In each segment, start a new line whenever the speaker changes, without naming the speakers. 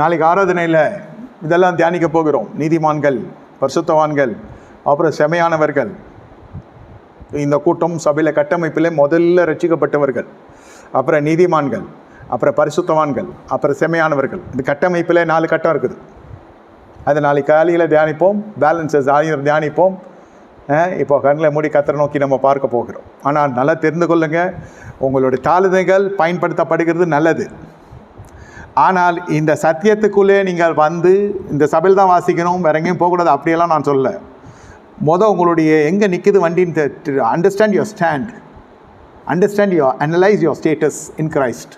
நாளைக்கு ஆராதனையில் இதெல்லாம் தியானிக்க போகிறோம். நீதிமான்கள் பரிசுத்தவான்கள் அப்புறம் செமையானவர்கள். இந்த கூட்டம் சபையில் கட்டமைப்பில் முதல்ல ரட்சிக்கப்பட்டவர்கள் அப்புறம் நீதிமான்கள் அப்புறம் பரிசுத்தவான்கள் அப்புறம் செமையானவர்கள். இந்த கட்டமைப்பில் நாலு கட்டம் இருக்குது. அது நாளைக்கு காலையில் தியானிப்போம். பேலன்சஸ் ஆயிரம் தியானிப்போம். இப்போ கண்ணில் மூடி கத்திர நோக்கி நம்ம பார்க்க போகிறோம். ஆனால் நல்லா தெரிந்து கொள்ளுங்கள் உங்களுடைய தாளுதைகள் பயன்படுத்தப்படுகிறது நல்லது. ஆனால் இந்த சத்தியத்துக்குள்ளே நீங்கள் வந்து இந்த சபையில் தான் வாசிக்கணும் வேற எங்கேயும் போகக்கூடாது அப்படியெல்லாம் நான் சொல்ல மொதல் உங்களுடைய எங்கே நிற்குது வண்டின்னு understand your stand understand your analyse your status in crisis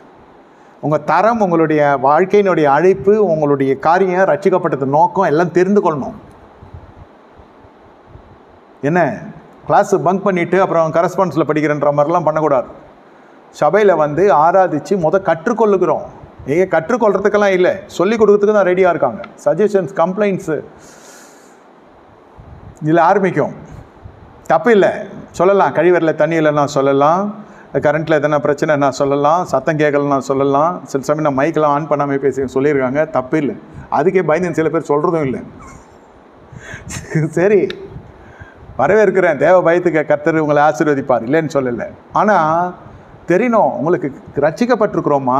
உங்கள் தரம் உங்களுடைய வாழ்க்கையினுடைய அழைப்பு உங்களுடைய காரியம் ரட்சிக்கப்பட்டது நோக்கம் எல்லாம் தெரிந்து கொள்ளணும். என்ன? கிளாஸு பங்க் பண்ணிவிட்டு அப்புறம் கரஸ்பான்ஸில் படிக்கிறன்ற மாதிரிலாம் பண்ணக்கூடாது. சபையில் வந்து ஆராதித்து முத கற்றுக்கொள்ளுகிறோம். ஏ கற்றுக்கொள்றதுக்கெல்லாம் இல்லை. சொல்லிக் கொடுக்கறதுக்கு தான் ரெடியாக இருக்காங்க. சஜஷன்ஸ் கம்ப்ளைண்ட்ஸு இதில் ஆரம்பிக்கும். தப்பு இல்லை. சொல்லலாம். கழிவறையில் தண்ணி இல்லைன்னா சொல்லலாம். கரண்ட்டில் எதனா பிரச்சனைனா சொல்லலாம். சத்தம் கேட்கலன்னா சொல்லலாம். சில சமயம் நான் மைக்கெல்லாம் ஆன் பண்ணாமல் பேசி சொல்லியிருக்காங்க. தப்பு இல்லை. அதுக்கே பயந்து சில பேர் சொல்கிறதும் இல்லை. சரி. வரவேற்கிறேன். தேவ பயத்துக்கு கர்த்தர் உங்களை ஆசீர்வதிப்பார். இல்லைன்னு சொல்லலை. ஆனால் தெரியணும் உங்களுக்கு ரட்சிக்கப்பட்டிருக்கிறோமா?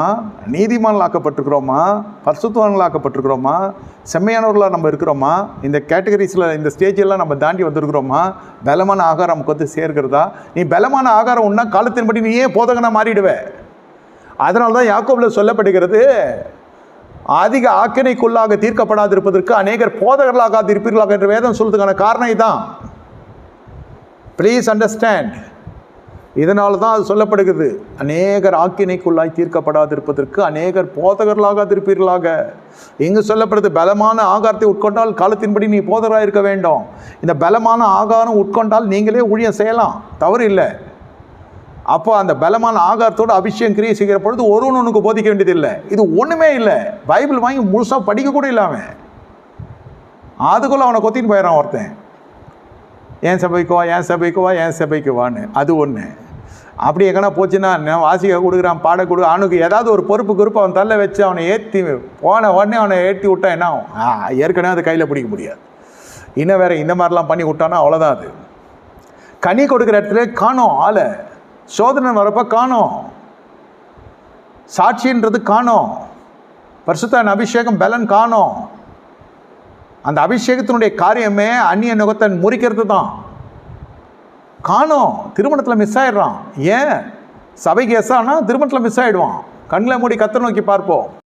நீதிமான்களாக்கப்பட்டிருக்கிறோமா பரிசுத்தவான்களாக்கப்பட்டிருக்கிறோமா செம்மையானவர்களாக நம்ம இருக்கிறோமா? இந்த கேட்டகரிஸில் இந்த ஸ்டேஜெல்லாம் நம்ம தாண்டி வந்திருக்கிறோமா? பலமான ஆகாரம் நமக்கு வந்து சேர்க்கிறதா நீ பலமான ஆகாரம் உண்ணா காலத்தின்படி நீ ஏன் போதகனாக மாறிடுவே? அதனால தான் யாக்கோபில் சொல்லப்படுகிறது அதிக ஆக்கினைக்குள்ளாக தீர்க்கப்படாதிருப்பதற்கு அநேகர் போதகர்களாக இருப்பீர்களாக என்று வேதம் சொல்றதுக்கான காரணம் தான் ப்ளீஸ் அண்டர்ஸ்டாண்ட் இதனால தான் அது சொல்லப்படுகிறது. அநேகர் ஆக்கினைக்குள்ளாய் தீர்க்கப்படாதிருப்பதற்கு அநேகர் போதகர்களாக இருப்பீர்களாக இங்கு சொல்லப்படுது பலமான ஆகாரத்தை உட்கொண்டால் காலத்தின்படி நீ போதகராக இருக்க வேண்டும். இந்த பலமான ஆகாரம் உட்கொண்டால் நீங்களே ஊழியம் செய்யலாம். தவறு இல்லை. அப்போ அந்த பலமான ஆகாரத்தோடு அபிஷேகம் கிரியை செய்கிற பொழுது ஒருவன் உனக்கு போதிக்க வேண்டியதில்லை இது ஒன்றுமே இல்லை. பைபிள் வாங்கி முழுசாக படிக்க கூட இல்லை அவன் அதுக்குள்ளே அவனை கொத்தின்னு போயிடறான் ஒருத்தன். ஏன் சபைக்கு வா ஏன் சபைக்கு வா ஏன் சபைக்கு வான்னு. அது ஒன்று அப்படி எங்கன்னா போச்சுன்னா நான் வாசிக்க கொடுக்குறான் பாட கொடு அவனுக்கு ஏதாவது ஒரு பொறுப்பு குறிப்பு அவன் தள்ள வச்சு அவனை ஏற்றி போன உடனே அவனை ஏற்றி விட்டா என்ன ஆகும்? ஏற்கனவே அதை கையில் பிடிக்க முடியாது. இன்னும் வேற இந்த மாதிரிலாம் பண்ணி விட்டானா அவ்வளோதான் அது. கனி கொடுக்குற இடத்துல காணோம் ஆளை. சோதனை வரப்ப காணோம். சாட்சின்றது காணோம். பரிசுத்தன் அபிஷேகம் பலன் காணோம். அந்த அபிஷேகத்தினுடைய காரியமே அந்நிய நுகத்தை முறிக்கிறது தான் காணும். திருமணத்தில் மிஸ் ஆயிடுறான். ஏன்? சபைக்கு எஸ் ஆனால் திருமணத்தில் மிஸ் ஆகிடுவான் கண்ணில் மூடி கத்த நோக்கி பார்ப்போம்.